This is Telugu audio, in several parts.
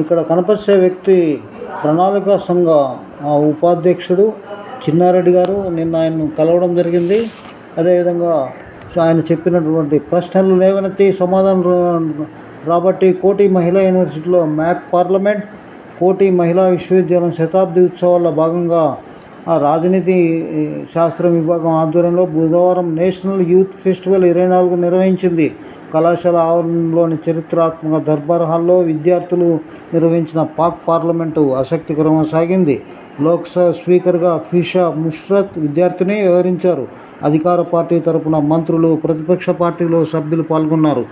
ఇక్కడ కనపరిచే వ్యక్తి ప్రణాళిక సంఘ ఉపాధ్యక్షుడు చిన్నారెడ్డి గారు. నిన్న ఆయన్ను కలవడం జరిగింది. అదేవిధంగా సో ఆయన చెప్పినటువంటి ప్రశ్నలు లేవనెత్తి సమాధానం రాబట్టి కోటి మహిళా యూనివర్సిటీలో మ్యాక్ పార్లమెంట్ కోటి మహిళా విశ్వవిద్యాలయం శతాబ్ది ఉత్సవాల్లో భాగంగా రాజనీతి శాస్త్ర శాస్త్రం విభాగం ఆధ్వర్యంలో బుధవారం నేషనల్ యూత్ ఫెస్టివల్ ఇరవై నాలుగు నిర్వహించింది. కళాశాల ఆవరణలోని చరిత్రాత్మక దర్బార్ హాల్లో విద్యార్థులు నిర్వహించిన పాక్ పార్లమెంటు ఆసక్తికరంగా సాగింది. లోక్సభ స్పీకర్గా ఫిషా ముష్రత్ విద్యార్థిని వ్యవహరించారు. అధికార పార్టీ తరపున మంత్రులు ప్రతిపక్ష పార్టీలో సభ్యులు పాల్గొన్నారు.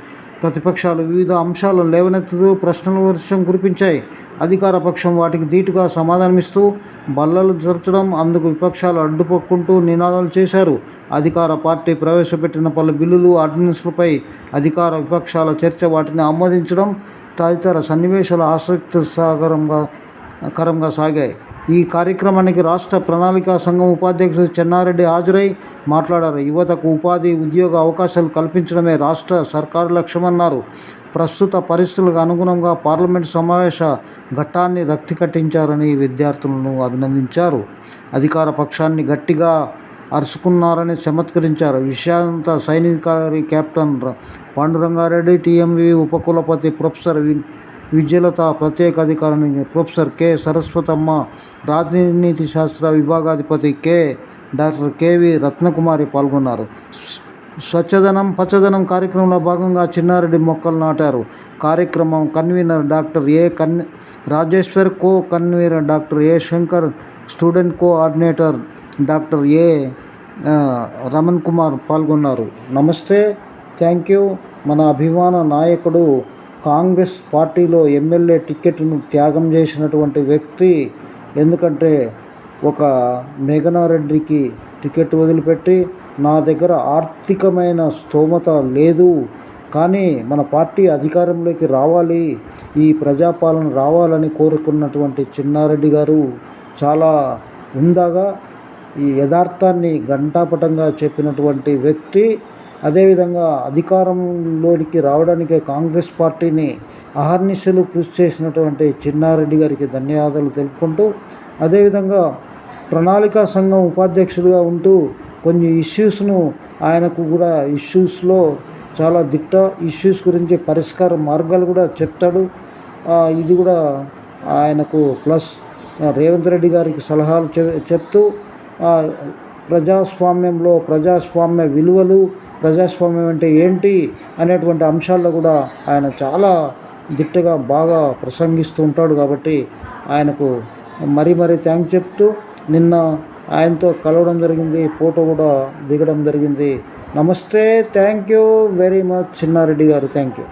ప్రతిపక్షాలు వివిధ అంశాలను లేవనెత్తుతూ ప్రశ్నల వర్షం కురిపించాయి. అధికార పక్షం వాటికి ధీటుగా సమాధానమిస్తూ బల్లలు జరచడం అందుకు విపక్షాలు అడ్డుపక్కుంటూ నినాదాలు చేశారు. అధికార పార్టీ ప్రవేశపెట్టిన పలు బిల్లులు ఆర్డినెన్స్లపై అధికార విపక్షాల చర్చ వాటిని ఆమోదించడం తదితర సన్నివేశాలు ఆసక్తిసాగరంగా కరంగా సాగాయి. ఈ కార్యక్రమానికి రాష్ట్ర ప్రణాళికా సంఘం ఉపాధ్యక్షుడు చెన్నారెడ్డి హాజరై మాట్లాడారు. యువతకు ఉపాధి ఉద్యోగ అవకాశాలు కల్పించడమే రాష్ట్ర సర్కారు లక్ష్యమన్నారు. ప్రస్తుత పరిస్థితులకు అనుగుణంగా పార్లమెంట్ సమావేశ ఘట్టాన్ని రక్తి కట్టించారని విద్యార్థులను అభినందించారు. అధికార పక్షాన్ని గట్టిగా అరుచుకున్నారని చమత్కరించారు. విశాంత సైనికారి కెప్టెన్ పాండురంగారెడ్డి టీఎంవి ఉపకులపతి ప్రొఫెసర్ వి- విద్యలత ప్రత్యేక అధికారిని ప్రొఫెసర్ కె. సరస్వతమ్మ రాజనీతి శాస్త్ర విభాగాధిపతి కె. డాక్టర్ కెవి రత్నకుమారి పాల్గొన్నారు. స్వచ్ఛదనం పచ్చదనం కార్యక్రమంలో భాగంగా చిన్నారెడ్డి మొక్కలు నాటారు. కార్యక్రమం కన్వీనర్ డాక్టర్ ఏ. కన్ Rajeshwar co convener doctor A. Shankar student coordinator doctor A. Raman Kumar పాల్గొన్నారు. నమస్తే. Thank you. మన అభిమాన నాయకుడు కాంగ్రెస్ పార్టీలో ఎమ్మెల్యే టికెట్ను త్యాగం చేసినటువంటి వ్యక్తి ఎందుకంటే ఒక మేఘనారెడ్డికి టికెట్ వదిలిపెట్టి నా దగ్గర ఆర్థికమైన స్తోమత లేదు కానీ మన పార్టీ అధికారంలోకి రావాలి ఈ ప్రజాపాలన రావాలని కోరుకున్నటువంటి చిన్నారెడ్డి గారు చాలా ఉందాగా ఈ యథార్థాన్ని ఘంటాపటంగా చెప్పినటువంటి వ్యక్తి అదేవిధంగా అధికారంలోనికి రావడానికి కాంగ్రెస్ పార్టీని అహర్నిశలు కృషి చేసినటువంటి చిన్నారెడ్డి గారికి ధన్యవాదాలు తెలుపుకుంటూ అదేవిధంగా ప్రణాళికా సంఘం ఉపాధ్యక్షుడిగా ఉంటూ కొన్ని ఇష్యూస్ను ఆయనకు కూడా ఇష్యూస్లో చాలా దిట్ట ఇష్యూస్ గురించి పరిష్కార మార్గాలు కూడా చెప్తాడు. ఇది కూడా ఆయనకు ప్లస్ రేవంత్ రెడ్డి గారికి సలహాలు చె- చెప్తూ ప్రజాస్వామ్యంలో ప్రజాస్వామ్య విలువలు ప్రజాస్వామ్యం అంటే ఏంటి అనేటువంటి అంశాల్లో కూడా ఆయన చాలా దిట్టగా బాగా ప్రసంగిస్తూ ఉంటాడు కాబట్టి ఆయనకు మరీ మరీ థ్యాంక్ చెప్తూ నిన్న ఆయనతో కలవడం జరిగింది ఫోటో కూడా దిగడం జరిగింది. నమస్తే thank you very much Chinnareddy గారు థ్యాంక్ యూ